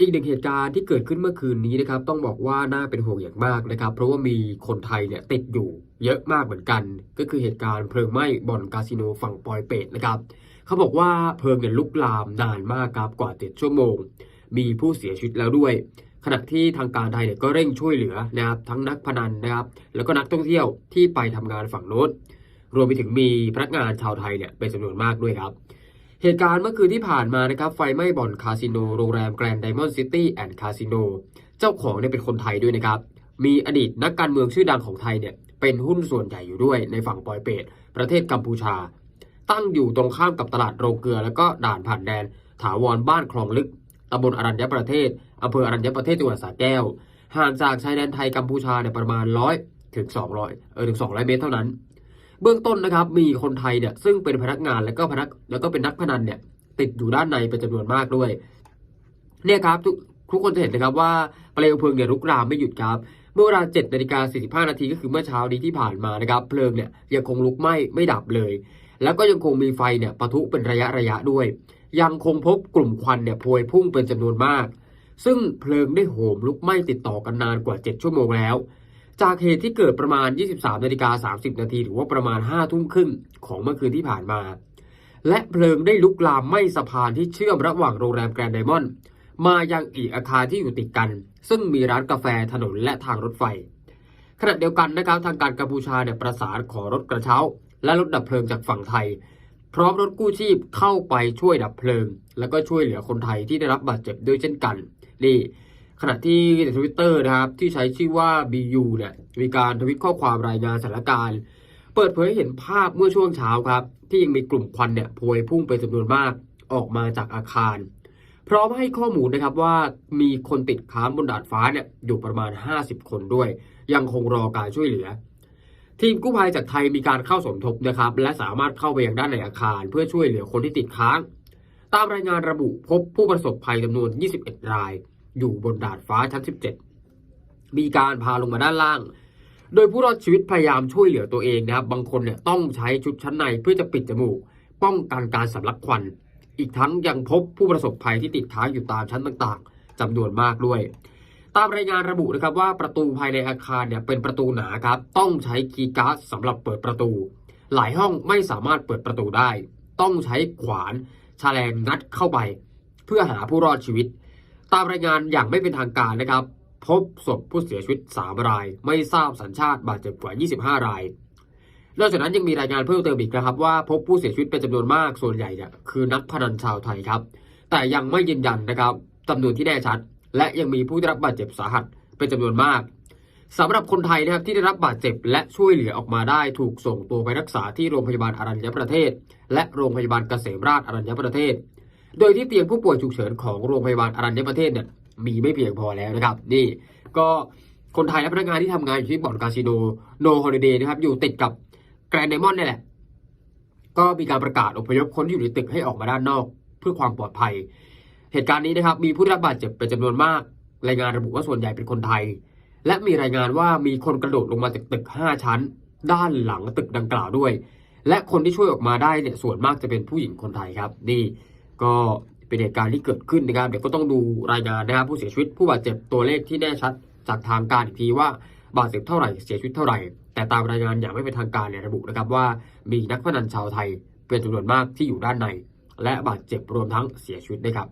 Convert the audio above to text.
อีกหนึ่งเหตุการณ์ที่เกิดขึ้นเมื่อคืนนี้นะครับ ต้องบอกว่าน่าเป็นห่วงอย่างมากนะครับ เพราะว่ามีคนไทยเนี่ยติดอยู่เยอะมากเหมือนกัน ก็คือเหตุการณ์เพลิงไหม้บ่อนคาสิโนฝั่งปอยเปตนะครับเขาบอกว่าเพลิงเนี่ยลุกลามนานมากครับกว่า7ชั่วโมง มีผู้เสียชีวิตแล้วด้วย ขณะที่ทางการไทยเนี่ยก็เร่งช่วยเหลือนะครับทั้งนักพนันนะครับแล้วก็นักท่องเที่ยวที่ไปทำงานฝั่งโน้นรวมไปถึงมีพนักงานชาวไทยเนี่ยเป็นจำนวนมากด้วยครับ เหตุการณ์เมื่อคืนที่ผ่านมานะครับไฟไหม้บ่อนคาสิโนโรงแรมแกรนด์ไดมอนด์ซิตี้แอนด์คาสิโนเจ้าของเนี่ยเป็นคนไทยด้วยนะครับ มีอดีตนักการเมืองชื่อดังของไทยเนี่ยเป็นหุ้นส่วนใหญ่อยู่ด้วยในฝั่งปอยเปตประเทศกัมพูชา ตั้งอยู่ตรงข้ามกับตลาดโรงเกลือ แล้วก็ด่านผ่านแดน ถาวรบ้านคลองลึกตำบลอรัญญประเทศอำเภออรัญญประเทศจังหวัดสระแก้วห่างจากชายแดนไทยกัมพูชาเนี่ยประมาณร้อยถึง200เออถึง200เมตรเท่านั้น เบื้องต้นนะครับมีคนไทยเนี่ยซึ่งเป็นพนักงานแล้วก็พนักแล้วก็เป็นนักพนันเนี่ยติดอยู่ด้านในเป็นจำนวนมากด้วย เนี่ยครับทุกทุกคนจะเห็นนะครับว่าเปลวเพลิงเนี่ยลุกลามไม่หยุดครับ เมื่อเวลา7นาฬิกา45 นาทีก็คือเมื่อเช้านี้ที่ผ่านมานะครับ เพลิงเนี่ยยังคงลุกไหม้ไม่ดับเลย แล้วก็ยังคงมีไฟเนี่ยปะทุเป็นระยะระยะด้วย ยังคงพบกลุ่มควันเนี่ยพวยพุ่งเป็นจำนวนมาก ซึ่งเพลิงได้โหมลุกไหม้ติดต่อกันนานกว่า 7 ชั่วโมงแล้ว จากเหตุที่เกิดประมาณ 23นาฬิกา30 นาทีหรือว่าประมาณ 5 ทุ่มครึ่งของเมื่อคืนที่ผ่านมา และเพลิงได้ลุกลามไหม้สะพานที่เชื่อมระหว่างโรงแรมแกรนด์ไดมอนด์มายังอีกอาคารที่อยู่ติดกัน ซึ่งมีร้านกาแฟถนนและทางรถไฟ ขณะเดียวกันนะครับทางการกัมพูชาเนี่ยประสานขอรถกระเช้า และรถดับเพลิงจากฝั่งไทย พร้อมรถกู้ชีพเข้าไปช่วยดับเพลิง แล้วก็ช่วยเหลือคนไทยที่ได้รับบาดเจ็บด้วยเช่นกันนี่ ขณะที่ในทวิตเตอร์นะครับ ที่ใช้ชื่อว่า BU เนี่ยมีการทวิตข้อความรายงานสถานการณ์ เปิดเผยให้เห็นภาพเมื่อช่วงเช้าครับ ที่ยังมีกลุ่มควันเนี่ยพวยพุ่งเป็นจำนวนมากออกมาจากอาคารพร้อมให้ข้อมูลนะครับว่ามีคนติดค้างบนดาดฟ้าเนี่ยอยู่ประมาณ 50 คนด้วย ยังคงรอการช่วยเหลือ ทีมกู้ภัยจากไทยมีการเข้าสมทบนะครับ และสามารถเข้าไปยังด้านในอาคาร เพื่อช่วยเหลือคนที่ติดค้าง ตามรายงานระบุพบผู้ประสบภัยจำนวน 21 ราย อยู่บนดาดฟ้าชั้น 17 มีการพาลงมาด้านล่าง โดยผู้รอดชีวิตพยายามช่วยเหลือตัวเองนะครับ บางคนเนี่ยต้องใช้ชุดชั้นในเพื่อจะปิดจมูก ป้องกันการสำลักควัน อีกทั้งยังพบผู้ประสบภัยที่ติดค้างอยู่ตามชั้นต่างๆจำนวนมากด้วย ตามรายงานระบุนะครับว่าประตูภายในอาคารเนี่ยเป็นประตูหนาครับ ต้องใช้คีย์การ์ดสำหรับเปิดประตู หลายห้องไม่สามารถเปิดประตูได้ ต้องใช้ขวานแฉลงงัดเข้าไป เพื่อหาผู้รอดชีวิต ตามรายงานอย่างไม่เป็นทางการนะครับ พบศพผู้เสียชีวิต 3 ราย ไม่ทราบสัญชาติบาดเจ็บกว่า 25 รายนอกจากนั้นยังมีรายงานเพิ่มเติมอีกนะครับ ว่าพบผู้เสียชีวิตเป็นจำนวนมากส่วนใหญ่เนี่ยคือนักพนันชาวไทยครับ แต่ยังไม่ยืนยันนะครับจำนวนที่แน่ชัด และยังมีผู้ได้รับบาดเจ็บสาหัสเป็นจำนวนมากสำหรับคนไทยนะครับที่ได้รับบาดเจ็บและช่วยเหลือออกมาได้ถูกส่งตัวไปรักษาที่โรงพยาบาลอารัญญประเทศ และโรงพยาบาลเกษมราชอารัญญประเทศ โดยที่เตียงผู้ป่วยฉุกเฉินของโรงพยาบาลอรัญญประเทศเนี่ยมีไม่เพียงพอแล้วนะครับ นี่ก็คนไทยและพนักงานที่ทำงานอยู่ที่บ่อนคาสิโนโนฮอลิเดย์นะครับ อยู่ติดกับแกรนด์ไดมอนด์นี่แหละ ก็มีการประกาศอพยพคนที่อยู่ในตึกให้ออกมาด้านนอก เพื่อความปลอดภัย เหตุการณ์นี้นะครับ มีผู้ได้รับบาดเจ็บเป็นจำนวนมาก รายงานระบุว่าส่วนใหญ่เป็นคนไทย และมีรายงานว่ามีคนกระโดดลงมาจากตึก 5 ชั้น ด้านหลังตึกดังกล่าวด้วย และคนที่ช่วยออกมาได้เนี่ยส่วนมากจะเป็นผู้หญิงคนไทยครับ นี่ ก็เป็นเหตุการณ์ที่เกิดขึ้นนะครับ เดี๋ยวก็ต้องดูรายงานนะครับ ผู้เสียชีวิตผู้บาดเจ็บตัวเลขที่แน่ชัดจากทางการอีกทีว่าบาดเจ็บเท่าไหร่เสียชีวิตเท่าไหร่ แต่ตามรายงานอย่างไม่เป็นทางการเนี่ยระบุนะครับว่ามีนักพนันชาวไทยเป็นจำนวนมากที่อยู่ด้านใน และบาดเจ็บรวมทั้งเสียชีวิตด้วยครับ